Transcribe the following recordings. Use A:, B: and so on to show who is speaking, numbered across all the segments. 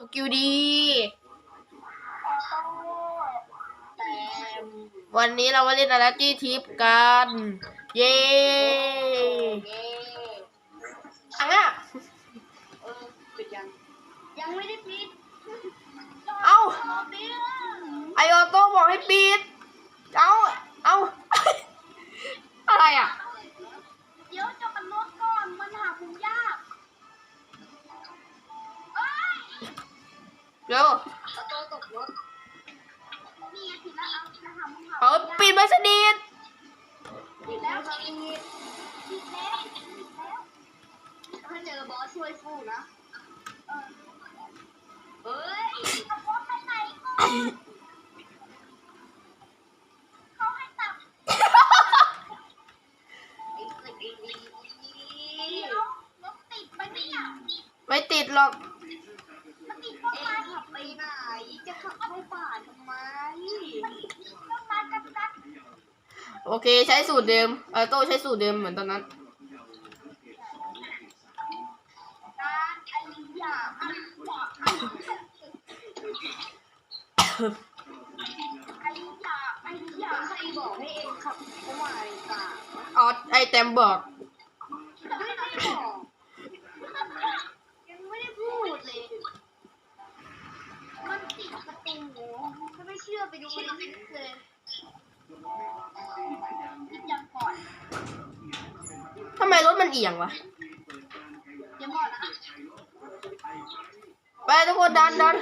A: สกิลดี
B: แต่
A: วันนี้เรามาเล่นอาราจี้ทิปกัน เย้
B: เย่
A: อังอะ
B: เออปิดยัง ยังไม่ได้ปิด
A: เอ้า
B: รอปิด
A: ไอออโต้บอกให้ปิด
B: ย
A: สู้นะ
B: เออเฮ้ยเอาบอสไปไหนก่อนเขาให้ตับไอ้สิ่งดีๆเดี๋ยวรถติดไปไหมเนี่ย
A: ไม่ติดหรอก
B: มันติดต้นไม้ขับไปไหน จะขับเข้าป่าทำไม มันติดต้นไม้กันกัด
A: โอเคใช้สูตรเดิมเออโต้ใช้สูตรเดิมเหมือนตอนนั้น
B: ออไอ
A: แตมบอก
B: ไม่ได้บอกยังไม่ได้พูดเลยมันติดประตูไม่เชื่อไปดูในคลิปเลยยังก่อน
A: ทำไมรถมันเอียงวะ
B: ยังก่อนนะ
A: ไปทุกคนดันดัน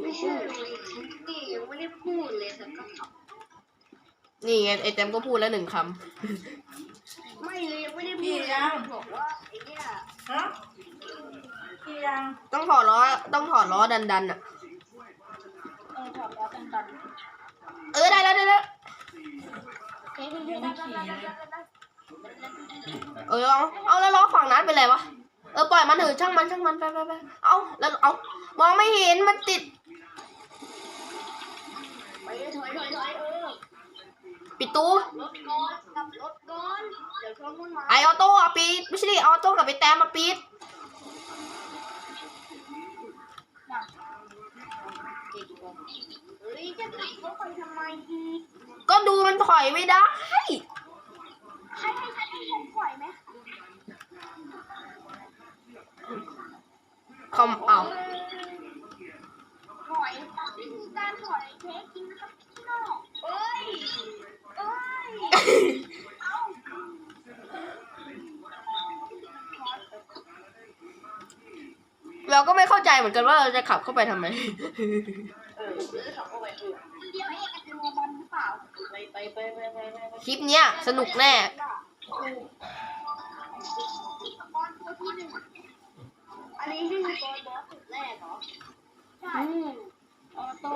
B: ไม่เชื่อดูในคลิปดิยังไม่ได้พูดเลยแต่ก็ขับ
A: นี่ไงไอแตมก็พูดแล้วหนึ่งคำ
B: ไม่เลยยังไม่ได้พูดเลยบอกว่าไอ้เนี่ย
C: ฮะกี่ยังำ
A: ต้องถอดล้อต้องถอดล้อดันดันอะ
B: เออถอดล้อกันตัน
A: เออได้แล้วได้แล้ว
B: เฮ้ยเฮ้ยเฮ้ยได้ได้ได้ได้ได้
A: เออเอาเอาแล้วล้อฝั่งนั้นเป็นไรวะ เออปล่อยมันเถอะช่างมันช่างมันไปไปไปเอาแล้วเอามองไม่เห็นมันติด
B: ไปถอยถอยถอยเออ
A: ปิดตู
B: รถก่อนกลับรถก่อนเดี๋ยวชนต้นไม้
A: ไอออโต้อะปิดไม่ใช่ดิออโต้กับไอแตมมาปิด
B: เฮ้ยจะขับรถไปทำไมอีก
A: ก็ดูมันถอยไม่ได้ คอมเอา
B: ถอยวิธีการถอยเทคจริงนะครับพี่น้องเอ้ยเอ้ยเอา
A: เราก็ไม่เข้าใจเหมือนกันว่าเราจะขับเข้าไปทำไม
B: เออซื้อขับเข้าไปเออเดียวเองอาจจะโมบันหรือเปล่าไปไปไปไปไปไป
A: คลิปเนี้ยสนุกแน่
B: ออโต้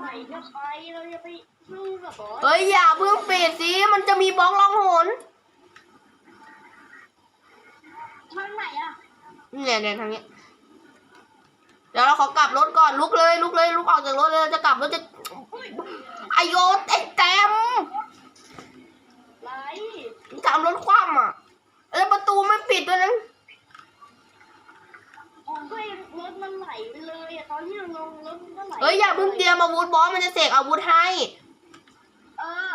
B: ไหนจะไปเราจะไปสู้กับบอส
A: เฮ้ยอย่าเพิ่งปิดสิ มันจะมีบล็อกลองหน
B: ทางไหนอะ
A: เนี่ยเนี่ยทางนี้ เดี๋ยวเราขอกลับรถก่อนลุกเลยลุกเลยลุกออกจากรถเลยจะกลับรถจะไอโยนไอแตม
B: ไร
A: ทำรถคว่ำอะแล้วประตูไม่ปิดด้วยนะ
B: อ๋อก็ยังรถมันไหลไปเลยอะตอนที่เราลงรถมันก็ไหล
A: เอ้ยอย่าเพิ่งเตรียมอาวุธบอสมันจะเสกอาวุธให้
B: เออ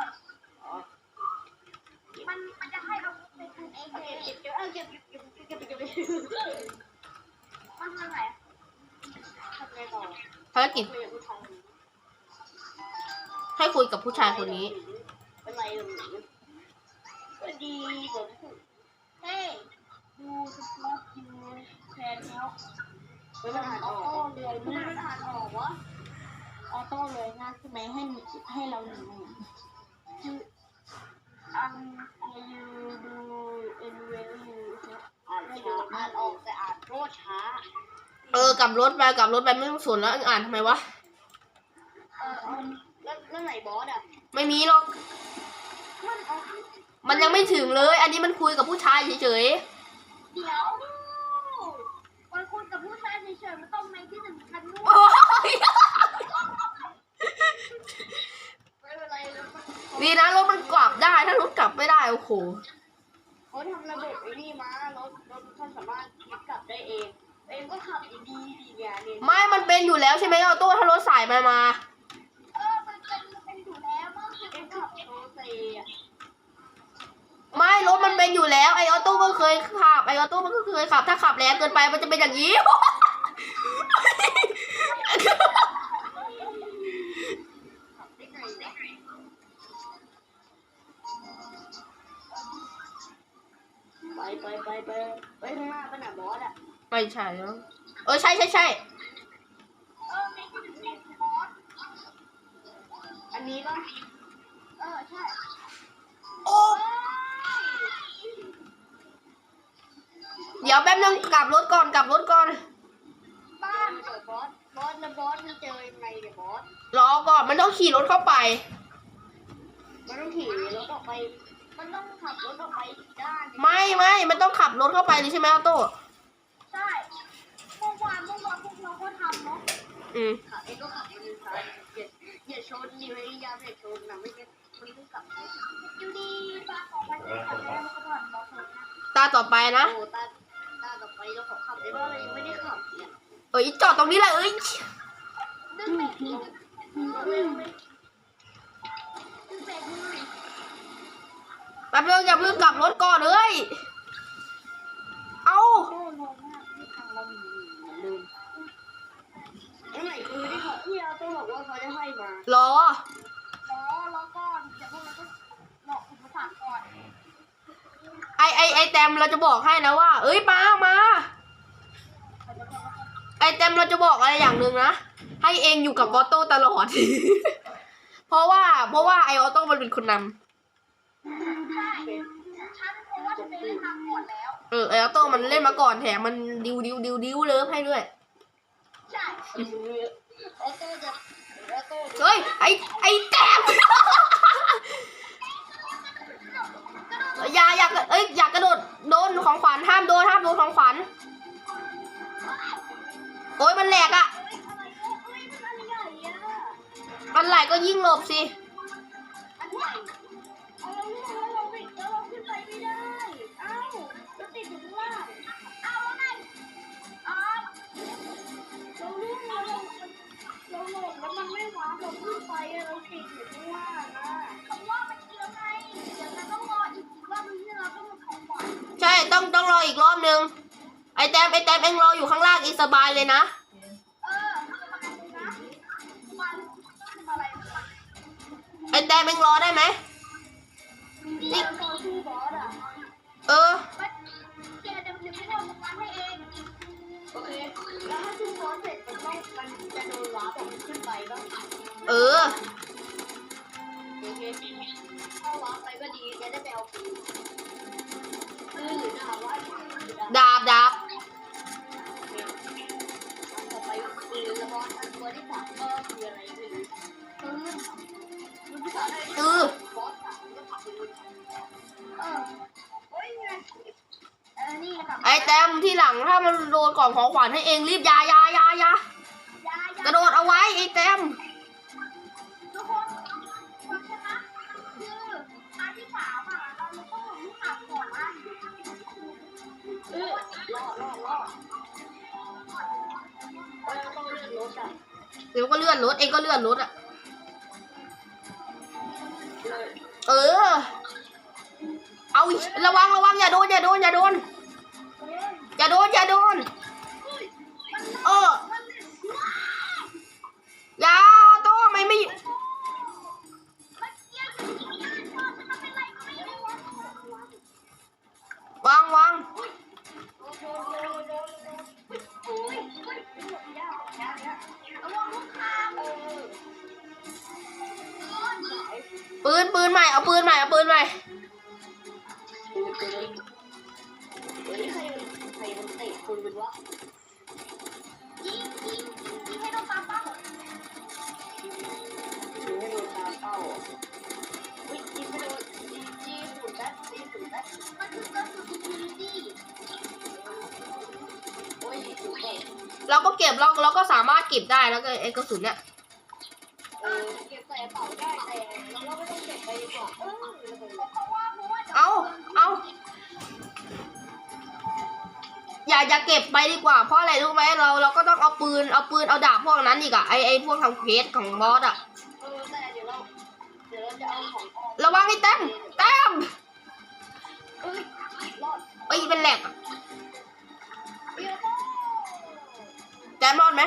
B: มันมันจะให้เอาไปคุณเองเลยเก็บเก็บเออเก็บเก็บเก็บเก็บเก็บเก็บมันทางไหนอะทำไงต่อ
A: ภารกิจ
B: คุยกับผู้ชายคนนี้
A: ให้คุยกับผู้ชายคนนี้
B: เป็นไรหรือ ก็ดีผมเฮ้ยดูสปอร์ตยูแทนแล้วไม่มันอ่านออกเลยไม่มันอ่านออกวะ
C: ออโต้เลยนะใช่ไหมให้หนีให้เราหนีมัน
B: คืออันยูดูเอ็นเวลยูอ่านช้าอ่านออกแต่อ่านโคตรช้า
A: เออกลับรถไปกลับรถไปไม่ต้องสนแล้วอ่านทำไมวะ
B: เออเอาแล้วแล้วไหนบอสอะ
A: ไม่มีหรอก
B: มันเอา
A: มันยังไม่ถึงเลย อันนี้มันคุยกับผู้ชายเฉย
B: เดี๋ยวมันคุยกับผู้ชายเฉยๆมันต้องในที่สำคัญด้
A: ๆ
B: วย
A: โอ้ย
B: ไม่เป็นไรแล้วมัน
A: ดีนะรถมันกลับได้โค
B: เขาทำระบบไอ้นี่มารถรถเขาสามารถพลิกกลับได้เอง เองก็ขับดีๆดีเนี่ยเนี่ย
A: ไม่มันเป็นอยู่แล้วใช่ไหมออโต้ถ้ารถสายมามา
B: เป็นอยู่แล้ว
A: ไอออโต้ก็เคยขับไอออโต้มันก็เคยขับ ถ้าขับแรงเกินไปมันจะเป็นอย่างนี้
B: ขับได้ไงเนี่ยไปไปไปไปไปข้างหน้าไปหน่ะบอสอะ
A: ไม่ใช่แล้วเออใช่ใช่ใช่
B: เออไม่ใช่เด็กบอสอันนี้ป่ะเออใช่
A: ดี๋ยวแป๊บนึงกลับรถก่อนกลับรถก่อน
B: บ้านเปิดบอส บอสแล้วบอสมันเจอยังไงเนี่ยบอส
A: รอก่อนมันต้องขี่รถเข้าไป
B: มันต้องขี่รถออกไป มันต้องขับรถออกไปอีกด้านหนึ่ง
A: ไม่ไม่มันต้องขับรถเข้าไปเลยใช่ไหมออโต้
B: ใช่เมื่อวานเมื่อวานพวกเราก็ทำเนาะ
A: อืม
B: ขับเองก็ขับเองซ้ายอย่าอย่าชนนี่พยายามอย่าชนนะไม่งั้นมันก็กลับไปอยู่ดีตาของมันจะขับแล้วมันก็ผ่านบอสเลยนะ
A: ตาต่อไปนะ
B: โอ้ตา ตาต่อไปเราขอขับได้บ้างเรายังไม่ได้ขับเนี่ย
A: เอ้ยจอดตรงนี้เลยเอ้ย
B: ดึงเบรกลงดึงเบรกดึงเบรกมือ
A: แป๊บนึงอย่าเพิ่งกลับรถก่อนเอ้ยเอา
C: โอ้งงมากที่ทางเรามีเหมือนเดิม
B: แล้วไหนคือที่เขาที่เราต้องบอกว่าเขาจะให้มา
A: รอ
C: รอรอก่อนเดี๋ยวพวกเราก็หลอกคุณภาษาก่อน
A: ไอไอไอแตมเราจะบอกให้นะว่า เอ้ยมา มาไอแตมเราจะบอกอะไรอย่างหนึ่งนะ ให้เองอยู่กับออโต้ตลอด เพราะว่าเพราะว่าไอออโต้มันเป็นคนน
C: ใช่ฉันเพราะว่าฉันไปเล่นมาก่อนแล้วำ
A: เออไอออโต้มันเล่นมาก่อนแถมมันดิวดิวดิวดิวเลิฟให้ด้วย
C: ใช่
B: ออโต้จะออโต้
A: เฮ้ยไอไอแตม อีกรอบ
B: นึง ไอแตมไอ
A: แตมเองรออยู่ข้างล่างอีสบายเลยนะ
B: เออมันนะมันทำอะไรมัน
A: ไอแตมเองรอได้ไหม
B: นี่เราชื่ออสอะ
A: เออ
B: ดาบดาบบขึ้นไปบ้าง
A: เออ
B: โอเคถ้าวาร์ปไปก็ดีจะได้ไปเอาปือดาบวะหรือดาบ
A: ดาบดาบ
B: ต่อไปก็ปืนแล้วบอสอันตัวที่สามก็คืออะไรไม่รู้ปืนปืนที่สามได้
A: เออ
B: บอสสามก็
A: มที่หลังถ้ามันโดนกล่องของขวัญให้เองรีบยายายายากระโดดเอาไว้ไอแตม
B: เดี๋
A: ยวก็เลื่อนรถเองก็เลื่อนรถอะ
B: เอ
A: อ เอาระวังระวังอย่าโดนอย่าโดนอย่าโดนอย่าโดนอย่าโดน เออ
B: มันเนี่ยว้า
A: อย่า
B: งยิงสุดแล้วยิงสุดแล้วมันคือกระสุนปืนดิโอ้ยยิงสุดเลย
A: เราก็เก็บเราเราก็สามารถเก็บได้แล้วก็ไอ้กระสุนเนี่ย
B: เอาเอาอย่าจะ
A: เย่าอย่าเก็บไปดีกว่า เพราะอะไรรู้ไหมเราเราก็ต้องเอาปืนเอาปืนเอาดาบพวกนั้นอีกอะไอไอพวกทำเพจของบอสอะ
B: ระ
A: วังไอ้เต็มเต็ม
B: เอ้
A: เป็นแหลก
B: เต็
A: แต่รอดไหม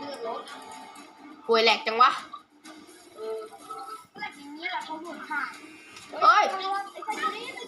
B: เลือดลด
A: ป่วยแหลกจังวะ
B: เออ
C: แบบนี้แหละเขาหุ่นขาด
A: เอ้ย
B: ไอ้ใส่อยู่นี่ใส่อยู่นี่